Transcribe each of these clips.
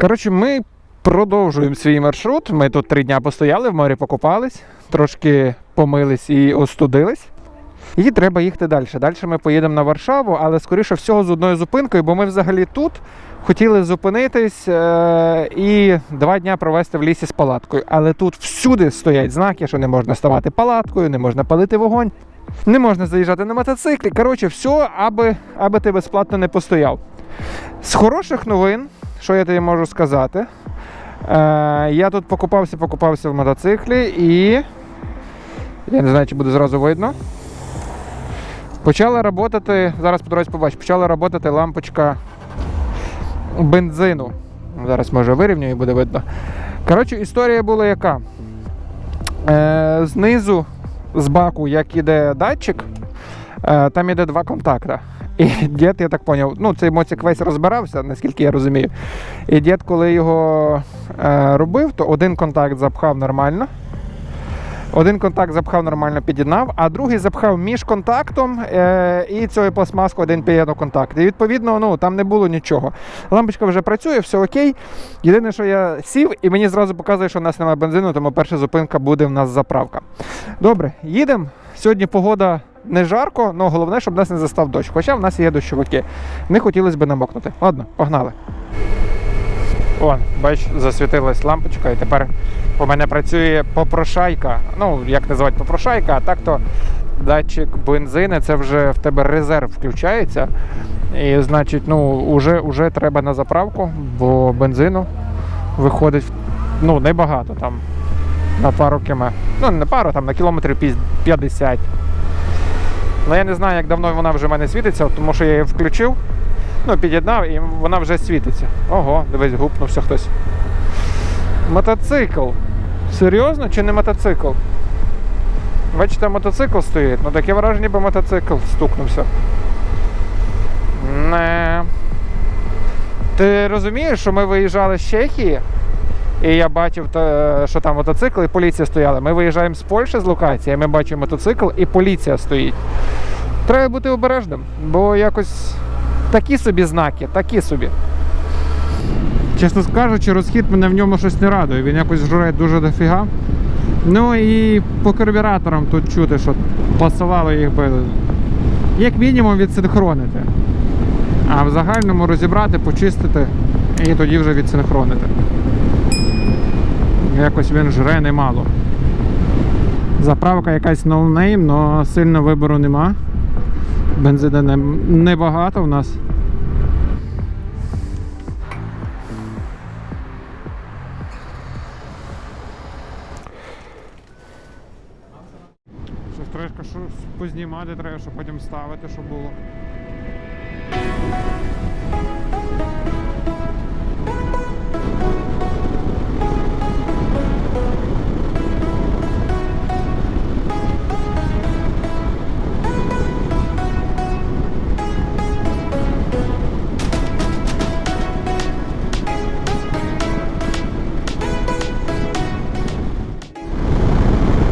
Коротше, ми продовжуємо свій маршрут. Ми тут три дня постояли, в морі покупались, трошки помились і остудились. І треба їхати далі. Далі ми поїдемо на Варшаву, але скоріше всього з одною зупинкою, бо ми взагалі тут хотіли зупинитись е- і два дня провести в лісі з палаткою. Але тут всюди стоять знаки, що не можна ставати палаткою, не можна палити вогонь, не можна заїжджати на мотоциклі. Коротше, все, аби, аби ти безплатно не постояв. З хороших новин, що я тобі можу сказати, е- я тут покупався, покупався в мотоциклі і. Я не знаю, чи буде зразу видно. Почала працювати, зараз по дорозі побачиш, почала працювати лампочка бензину. Зараз може вирівнюю і буде видно. Коротше, історія була яка. Е, знизу з баку, як іде датчик, е, там іде два контакти. І дід, я так зрозумів, ну цей моцик весь розбирався, наскільки я розумію. І дід, коли його е, робив, то один контакт запхав нормально. Один контакт запхав нормально під'єднав, а другий запхав між контактом е, і цією пластмаскою один під'єднав контакт. І відповідно, ну там не було нічого. Лампочка вже працює, все окей. Єдине, що я сів, і мені зразу показує, що в нас немає бензину, тому перша зупинка буде в нас заправка. Добре, їдемо. Сьогодні погода не жарко, але головне, щоб нас не застав дощ. Хоча в нас є дощовики. Не хотілося б намокнути. Ладно, погнали. Вон, бач, засвітилась лампочка, і тепер у мене працює попрошайка. Ну, як називати попрошайка, а так то датчик бензини, це вже в тебе резерв включається. І значить, ну, вже, вже треба на заправку, бо бензину виходить ну, небагато там. На пару км. Ну, не пару, там на кілометрів піз- 50. Ну я не знаю, як давно вона вже в мене світиться, тому що я її включив. Ну, під'єднав і вона вже світиться. Ого, дивись, гупнувся хтось. Мотоцикл. Серйозно чи не мотоцикл? Бачите, мотоцикл стоїть. Ну таке враження, ніби мотоцикл стукнувся. Не. Ти розумієш, що ми виїжджали з Чехії, і я бачив, що там мотоцикл і поліція стояла. Ми виїжджаємо з Польщі з локації, ми бачимо мотоцикл і поліція стоїть. Треба бути обережним, бо якось такі собі знаки, такі собі. Чесно кажучи, розхід мене в ньому щось не радує. Він якось жре дуже дофіга. Ну і по карбюраторам тут чути, що пасувало їх би як мінімум відсинхронити. А в загальному розібрати, почистити і тоді вже відсинхронити. Якось він жре немало. Заправка якась ноунейм, але сильно вибору нема. Бензина не- небагато в нас. Щось трошки щось познімати треба, щоб потім ставити, щоб було.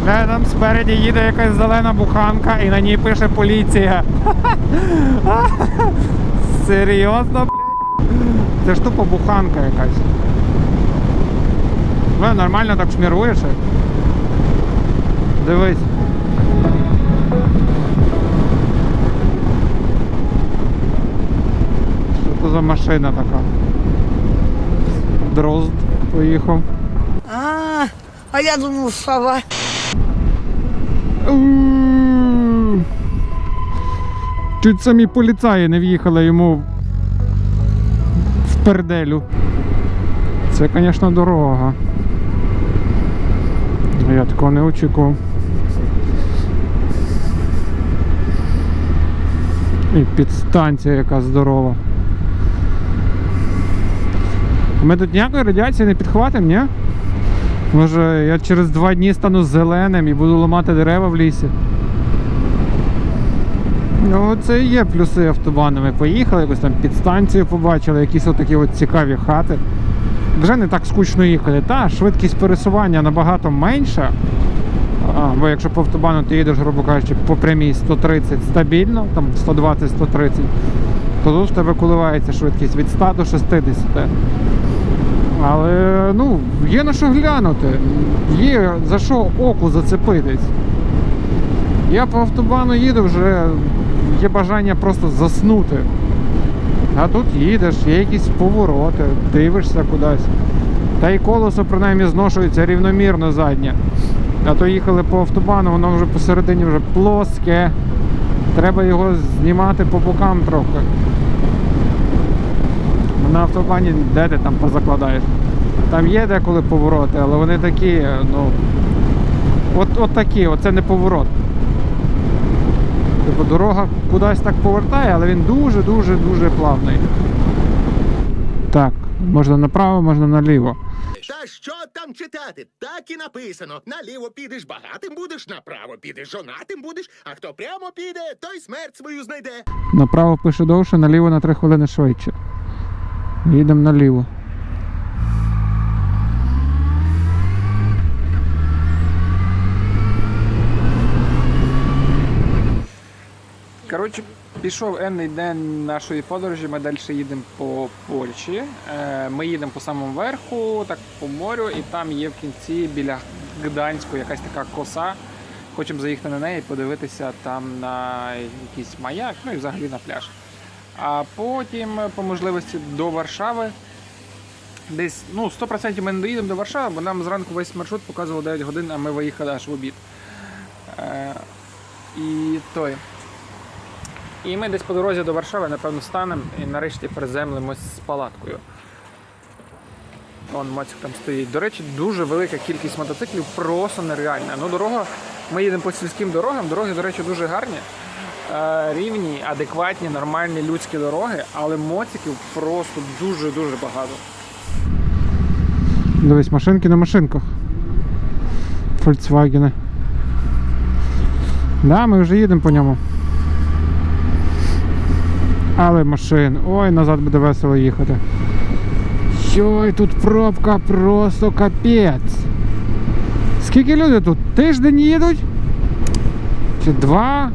Бля, там спереді їде якась зелена буханка і на ній пише поліція. Серйозно, блядь? Це ж тупо буханка якась. Ну, нормально так шміруєш. Дивись. Що це за машина така? Дрозд поїхав. А, а я думав, сова. У. Чуть самі поліцаї не в'їхали йому в перделю. Це, звісно, дорога. Я такого не очікував. І підстанція яка здорова. Ми тут ніякої радіації не підхватимо, ні? Може, я через два дні стану зеленим і буду ламати дерева в лісі. Ну, це і є плюси автобану. Ми поїхали, якусь там підстанцію побачили, якісь отакі от цікаві хати. Вже не так скучно їхати. Та, швидкість пересування набагато менша. А, бо якщо по автобану ти їдеш, грубо кажучи, по прямій 130 стабільно, там 120-130, то тут в тебе коливається швидкість від 100 до 60. Але ну, є на що глянути, є за що оку зацепитись. Я по автобану їду, вже є бажання просто заснути. А тут їдеш, є якісь повороти, дивишся кудись. Та й колесо принаймні зношується рівномірно заднє. А то їхали по автобану, воно вже посередині вже плоске. Треба його знімати по бокам трохи. На автобані де ти там позакладаєш? Там є деколи повороти, але вони такі, ну. От, от такі, оце не поворот. Типу дорога кудись так повертає, але він дуже-дуже дуже плавний. Так, можна направо, можна наліво. Та що там читати? Так і написано. Наліво підеш багатим будеш, направо підеш жонатим будеш, а хто прямо піде, той смерть свою знайде. Направо пише довше, наліво на 3 хвилини швидше. Їдемо наліво. Коротше, пішов енний день нашої подорожі. Ми далі їдемо по Польщі. Е, Ми їдемо по самому верху, так по морю, і там є в кінці біля Гданську якась така коса. Хочемо заїхати на неї, і подивитися там на якийсь маяк, ну і взагалі на пляж. А потім, по можливості, до Варшави. Десь ну, 100% ми не доїдемо до Варшави, бо нам зранку весь маршрут показував 9 годин, а ми виїхали аж в обід. Е, і той. І ми десь по дорозі до Варшави, напевно, станемо і нарешті приземлимось з палаткою. Вон Мацик там стоїть. До речі, дуже велика кількість мотоциклів, просто нереальна. Ну, дорога, ми їдемо по сільським дорогам, дороги, до речі, дуже гарні. Е, рівні, адекватні, нормальні людські дороги, але моциків просто дуже-дуже багато. Дивись, машинки на машинках. Volkswagen. Да, ми вже їдемо по ньому. Але машин. Ой, назад буде весело їхати. Йой, тут пробка просто капець. Скільки людей тут? Тиждень їдуть? Чи два?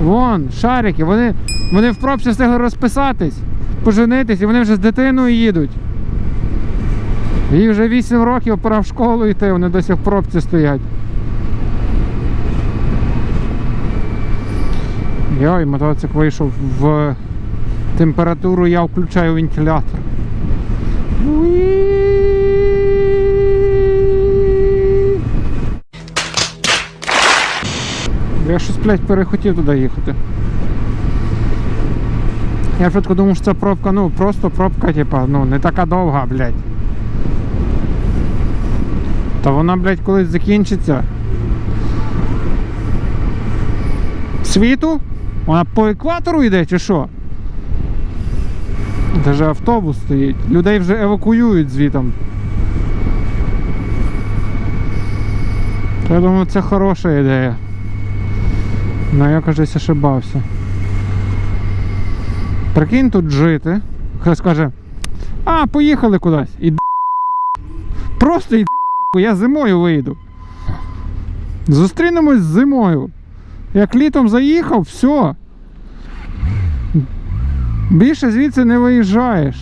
Вон, шарики, вони, вони в пробці встигли розписатись, поженитись, і вони вже з дитиною їдуть. Їй вже 8 років пора в школу йти, вони досі в пробці стоять. Йой, мотоцикл вийшов в температуру, я включаю вентилятор. Я щось, блядь, перехотів туди їхати. Я швидко думав, що це пробка, ну, просто пробка, типа, ну, не така довга, блядь. Та вона, блядь, колись закінчиться. Світу? Вона по екватору йде чи що? Даже автобус стоїть. Людей вже евакуюють звітом. Я думаю, це хороша ідея. Ну я кажись ошибався. Прикинь тут жити. Хтось каже, а, поїхали кудись. Іди. Просто іди, я зимою вийду. Зустрінемось зимою. Як літом заїхав, все. Більше звідси не виїжджаєш.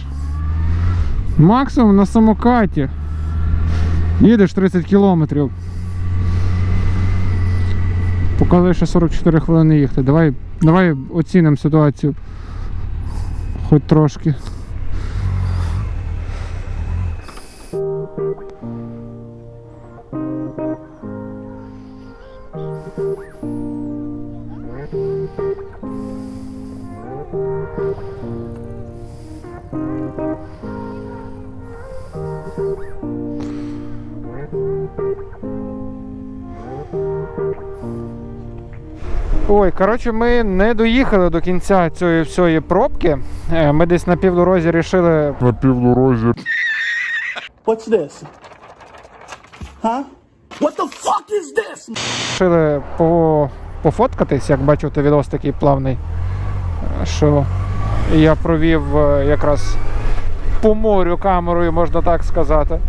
Максимум на самокаті. Їдеш 30 кілометрів. Показує ще 44 хвилини їхати. Давай, давай оцінимо ситуацію. Хоч трошки. Ой, коротше, ми не доїхали до кінця цієї всієї пробки. Е, Ми десь на півдорозі рішили на півдорозі What's this? Huh? What the fuck is this? Рішили по, пофоткатись, як бачу, ти відос такий плавний, е, що я провів е, якраз по морю камерою, можна так сказати.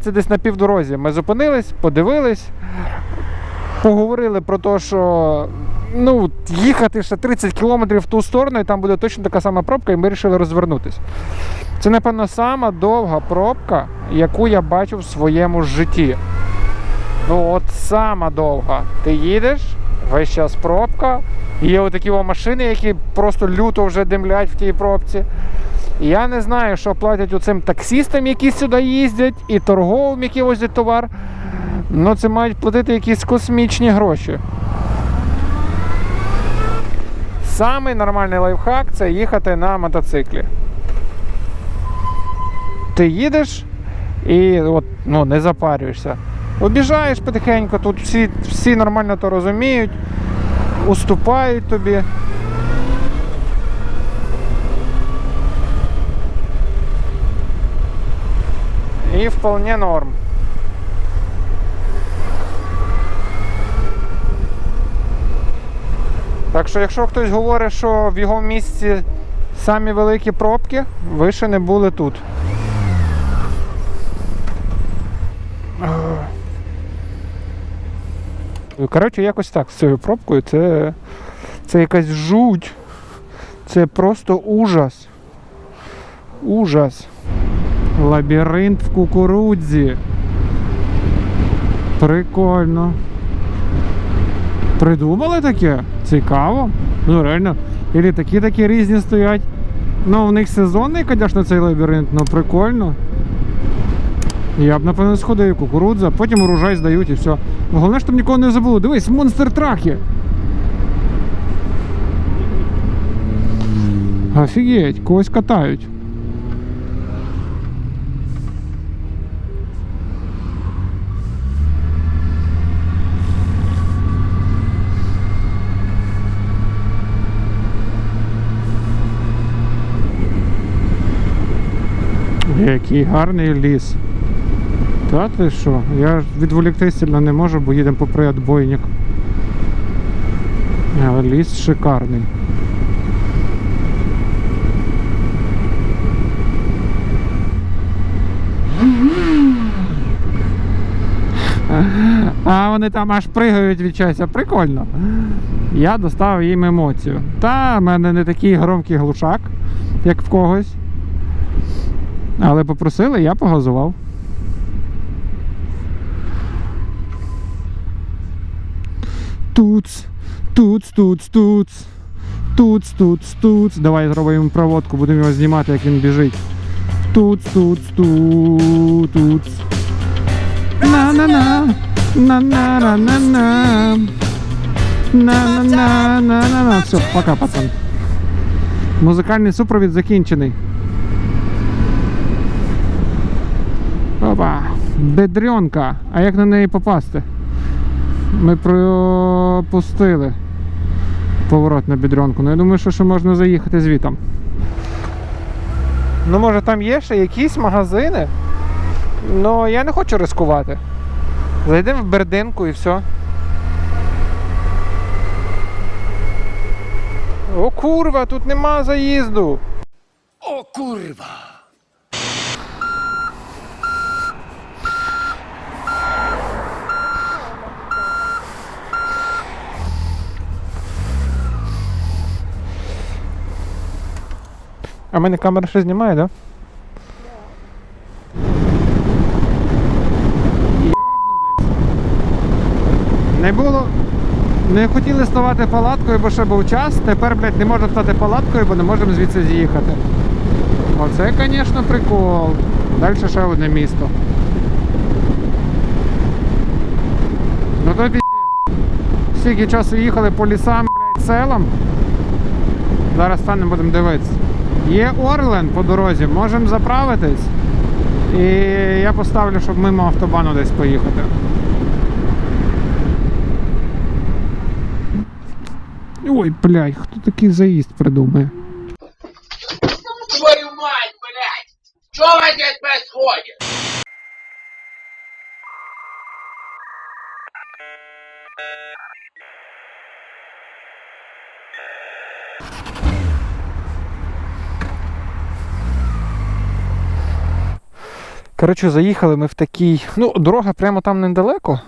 Це десь на півдорозі. Ми зупинились, подивились, поговорили про те, що ну, їхати ще 30 кілометрів в ту сторону, і там буде точно така сама пробка, і ми вирішили розвернутися. Це, напевно, сама довга пробка, яку я бачив в своєму житті. Ну, от сама довга. Ти їдеш, весь час пробка, є отакі машини, які просто люто вже димлять в тій пробці. Я не знаю, що платять оцим таксістам, які сюди їздять, і торговим, які возять товар. Ну, це мають платити якісь космічні гроші. Самий нормальний лайфхак це їхати на мотоциклі. Ти їдеш і от, ну, не запарюєшся. Обіжаєш потихеньку, тут всі, всі нормально то розуміють, уступають тобі. І вполне норм. Так що, якщо хтось говорить, що в його місці самі великі пробки, ви ще не були тут. Коротше, якось так з цією пробкою. Це, це якась жуть. Це просто ужас. Ужас. Лабіринт в кукурудзі. Прикольно. Придумали таке? Цікаво. Ну реально. І літаки такі різні стоять. Ну, у них сезонний, звісно, цей лабіринт, ну прикольно. Я б, напевно, сходив кукурудза, потім урожай здають і все. Головне, щоб нікого не забуло. Дивись, монстр траки. Офігеть, когось катають. Який гарний ліс. Та ти що? Я відволіктись сильно не можу, бо їдемо попри отбойник. Ліс шикарний. А вони там аж пригають від щастя. Прикольно. Я доставив їм емоцію. Та в мене не такий громкий глушак, як в когось. Але попросили, я погазував. Туц, туц, туц, туц. Туц, туц, туц. Давай зробимо проводку, будемо його знімати, як він біжить. Туц, туц, ту, туц. На-на-на. На-на-на-на-на. На-на-на-на-на-на. Все, пока, пацан. Музикальний супровід закінчений. Опа. Бедренка. А як на неї попасти? Ми пропустили поворот на бедренку. Ну я думаю, що ще можна заїхати звітом. Ну, може там є ще якісь магазини. Ну я не хочу ризикувати. Зайдемо в бердинку і все. О, курва, тут нема заїзду. О, курва! А в мене камера ще знімає, так? Да? Не було. Не хотіли ставати палаткою, бо ще був час. Тепер, блядь, не можемо стати палаткою, бо не можемо звідси з'їхати. Оце, звісно, прикол. Далі ще одне місто. Ну то піздець. Скільки часу їхали по лісам, блядь, селам. Зараз станемо будемо дивитися. Є Орлен по дорозі, можемо заправитись. І я поставлю, щоб мимо автобану десь поїхати. Ой, блядь, хто такий заїзд придумає? Коротше, заїхали ми в такий. Ну, дорога прямо там недалеко.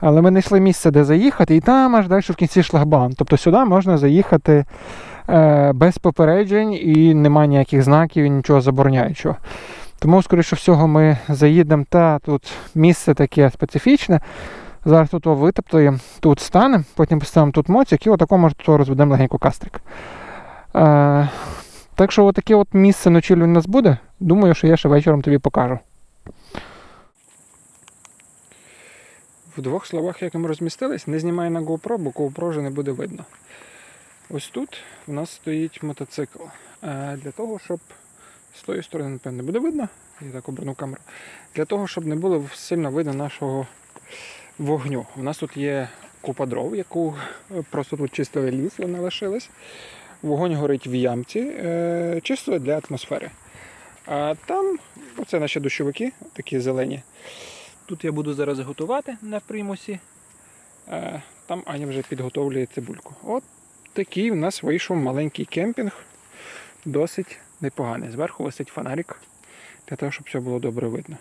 Але ми знайшли місце, де заїхати, і там аж далі в кінці шлагбаум. Тобто сюди можна заїхати е, без попереджень і немає ніяких знаків і нічого забороняючого. Тому, скоріше всього, ми заїдемо та тут місце таке специфічне. Зараз тут його витоптуємо, тут станемо, потім поставимо тут моцик і отако може тут розведемо легенько кастрик. Е, так що отаке от місце ночівлі у нас буде. Думаю, що я ще вечором тобі покажу. В двох словах, як ми розмістились, не знімай на GoPro, бо GoPro вже не буде видно. Ось тут у нас стоїть мотоцикл. Е, Для того, щоб з тої сторони, напевно, не буде видно, я так оберну камеру. Для того, щоб не було сильно видно нашого вогню. У нас тут є купа дров, яку е, просто тут чистили ліс, вона лишилась. Вогонь горить в ямці, е, чисто для атмосфери. А там, оце наші дощовики, такі зелені. Тут я буду зараз готувати на примусі. Е, Там Аня вже підготовлює цибульку. От такий у нас вийшов маленький кемпінг. Досить непоганий. Зверху висить фонарик для того, щоб все було добре видно.